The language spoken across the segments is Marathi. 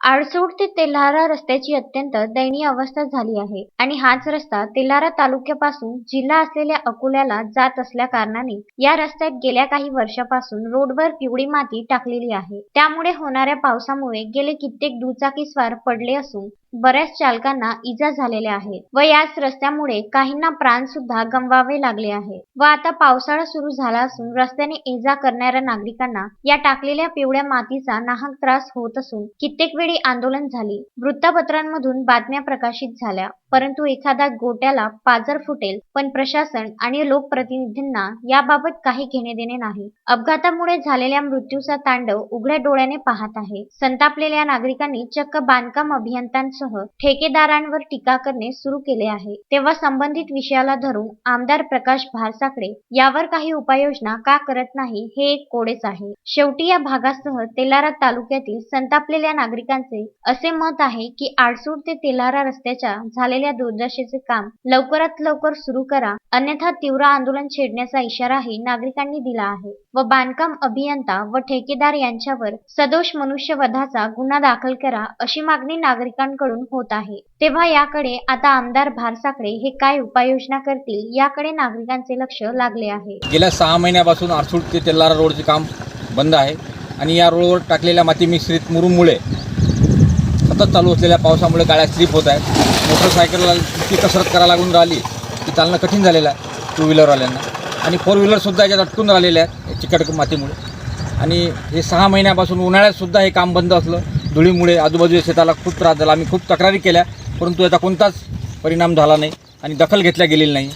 आडसूळ ते तेल्हारा रस्त्याची अत्यंत दयनीय अवस्था झाली आहे आणि हाच रस्ता तेल्हारा तालुक्यापासून जिल्हा असलेल्या अकोल्याला जात असल्या कारणाने या रस्त्यात गेल्या काही वर्षापासून रोडवर पिवळी माती टाकलेली आहे. त्यामुळे होणाऱ्या पावसामुळे गेले कित्येक दुचाकीस्वार पडले असून बऱ्याच चालकांना इजा झालेल्या आहेत व याच रस्त्यामुळे काहींना प्राण सुद्धा गमवावे लागले आहे. व आता पावसाळा सुरू झाला असून रस्त्याने ये जा करणाऱ्या नागरिकांना या टाकलेल्या पिवळ्या मातीचा नाहक त्रास होत असून कित्येक वेळी आंदोलन झाली. वृत्तपत्रांमधून बातम्या प्रकाशित झाल्या. परंतु एखाद्या गोट्याला पाजर फुटेल पण प्रशासन आणि लोकप्रतिनिधींना याबाबत काही घेणे देणे नाही. अपघातामुळे झालेल्या मृत्यूचा तांडव उघड्या डोळ्याने पाहत आहे. संतापलेल्या नागरिकांनी चक्क बांधकाम अभियंत्यांसह ठेकेदारांवर टीका करणे सुरू केले आहे. तेव्हा संबंधित विषयाला धरून आमदार प्रकाश भारसाकडे यावर काही उपाययोजना का करत नाही हे एक कोडेच आहे. शेवटी या भागासह तेलारा तालुक्यातील संतापलेल्या नागरिकांचे असे मत आहे की आडसूळ ते तेलारा रस्त्याच्या झालेल्या दुर्दशेचे काम लवकरात लवकर सुरू करा. अन्यथा तीव्र आंदोलन छेडण्याचा इशाराही नागरिकांनी दिला आहे. व बांधकाम अभियंता व ठेकेदार यांच्यावर सदोष मनुष्यवधाचा गुन्हा दाखल करा अशी मागणी नागरिकांकडून होत आहे. तेव्हा याकडे आता आमदार भारसाकडे हे काय उपाययोजना करतील याकडे नागरिकांचे लक्ष लागले आहे. गेल्या सहा महिन्यापासून आरसूड ते तेल्लारा रोडचे काम बंद आहे. आणि या रोडवर टाकलेल्या माती मिश्रित मुरुममुळे सतत चालू असलेल्या पावसामुळे गाड्या स्लिप होत आहेत. मोटरसायकलला इतकी कसरत करायला लागून राहिली की चालणं कठीण झालेलं आहे टू व्हीलरवाल्यांना आणि फोर व्हीलरसुद्धा याच्यात अटकून राहिलेल्या आहेत चिकट मातीमुळे. आणि हे सहा महिन्यापासून उन्हाळ्यातसुद्धा हे काम बंद असलं धुळीमुळे आजूबाजूच्या शेताला खूप त्रास झाला. आम्ही खूप तक्रारी केल्या परंतु याचा कोणताच परिणाम झाला नाही आणि दखल घेतल्या गेलेली नाही.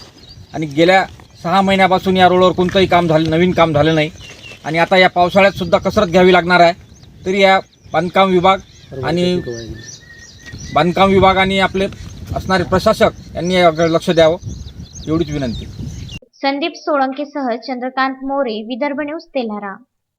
आणि गेल्या सहा महिन्यापासून या रोडवर कोणतंही काम झालं नवीन काम झालं नाही. आणि आता या पावसाळ्यातसुद्धा कसरत घ्यावी लागणार आहे तरी या बांधकाम विभाग आणि बांधकाम विभाग आणि आपले असणारे प्रशासक यांनी याकडे लक्ष द्यावं एवढीच विनंती. संदीप सोळंकेसह चंद्रकांत मोरे विदर्भ न्यूज तेल्हारा.